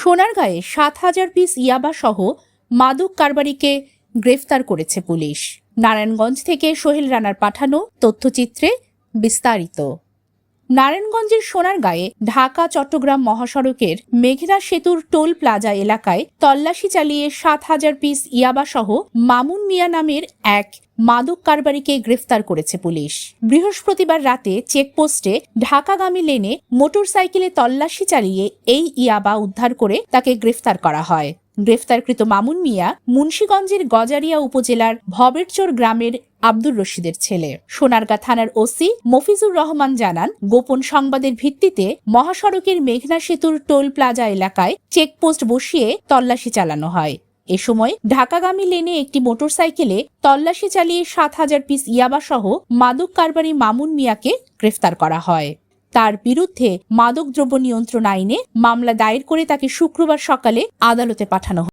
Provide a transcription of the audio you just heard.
সোনারগাঁয়ে সাত হাজার পিস ইয়াবা সহ মাদক কারবারিকে গ্রেফতার করেছে পুলিশ। নারায়ণগঞ্জ থেকে সোহেল রানার পাঠানো তথ্যচিত্রে বিস্তারিত। নারায়ণগঞ্জের সোনারগাঁয়ে ঢাকা, চট্টগ্রাম মহাসড়কের মেঘনা সেতুর টোল প্লাজা এলাকায় তল্লাশি চালিয়ে সাত হাজার পিস ইয়াবা সহ মামুন মিয়া নামের এক মাদক কারবারিকে গ্রেফতার করেছে পুলিশ। বৃহস্পতিবার রাতে চেকপোস্টে ঢাকাগামী লেনে মোটরসাইকেলে তল্লাশি চালিয়ে এই ইয়াবা উদ্ধার করে তাকে গ্রেফতার করা হয়। গ্রেফতারকৃত মামুন মিয়া মুন্সীগঞ্জের গজারিয়া উপজেলার ভবেরচর গ্রামের আব্দুর রশিদের ছেলে। সোনারগাঁ থানার ওসি মফিজুর রহমান জানান, গোপন সংবাদের ভিত্তিতে মহাসড়কের মেঘনা সেতুর টোল প্লাজা এলাকায় চেকপোস্ট বসিয়ে তল্লাশি চালানো হয়। এ সময় ঢাকাগামী লেনে একটি মোটরসাইকেলে তল্লাশি চালিয়ে সাত হাজার পিস ইয়াবাসহ মাদক কারবারি মামুন মিয়াকে গ্রেফতার করা হয়। তার বিরুদ্ধে মাদকদ্রব্য নিয়ন্ত্রণ আইনে মামলা দায়ের করে তাকে শুক্রবার সকালে আদালতে পাঠানো